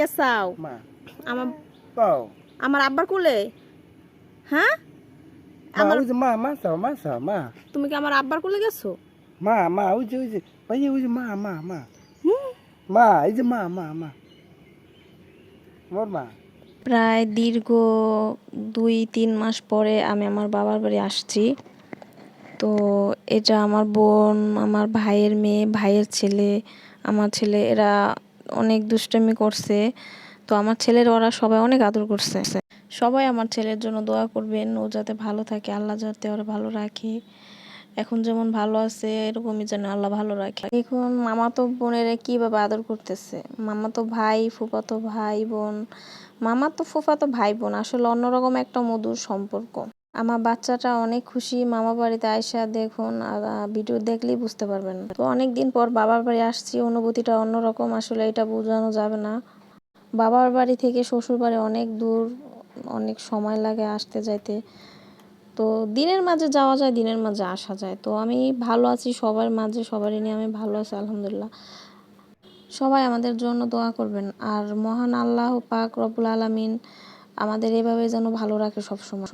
গেছাও? আমার আমার আব্বার কোলে? হ্যাঁ? আমার মা মা সাও মা সাও মা। তুমি কি আমার আব্বার কোলে গেছো? মা মা ওই যে ওই যে ভাই ওই যে মা মা মা। মা এই যে মা মা মা। মোর মা। প্রায় দীর্ঘ দুই তিন মাস পরে আমি আমার বাবার বাড়ি আসছি। তো এটা আমার বোন আমার ভাইয়ের মেয়ে ভাইয়ের ছেলে আমার ছেলে এরা অনেক দুষ্টামি করছে। তো আমার ছেলের ওরা সবাই অনেক আদর করছে। সবাই আমার ছেলের জন্য দোয়া করবেন, ও যাতে ভালো থাকে, আল্লাহ যাতে ওরা ভালো রাখে। এখন যেমন ভালো আছে, এরকমই যেন আল্লাহ ভালো রাখে। এখন মামা তো বোনেরা কীভাবে আদর করতেছে? মামা তো ভাই ফুফাতো ভাই বোন। মামা তো ফুফাতো ভাই বোন, আসলে অন্যরকম একটা মধুর সম্পর্ক। আমার বাচ্চাটা অনেক খুশি। মামা বাড়িতে আয়সা দেখুন ভিডিও দেখলেই বুঝতে পারবেন। তো অনেক দিন পর বাবার বাড়ি আসছি, অনুভূতিটা অন্যরকম, আসলে এটা বোঝানো যাবে না। বাবার বাড়ি থেকে শ্বশুর বাড়ি অনেক দূর, অনেক সময় লাগে আসতে যাইতে। তো দিনের মাঝে যাওয়া যায়, দিনের মাঝে আসা যায়। তো আমি ভালো আছি, সবার মাঝে, সবারই নিয়ে আমি ভালো আছি, আলহামদুলিল্লাহ। সবাই আমাদের জন্য দোয়া করবেন। আর মহান আল্লাহ পাক রবুল আলামিন আমাদের এভাবে যেন ভালো রাখে সবসময়।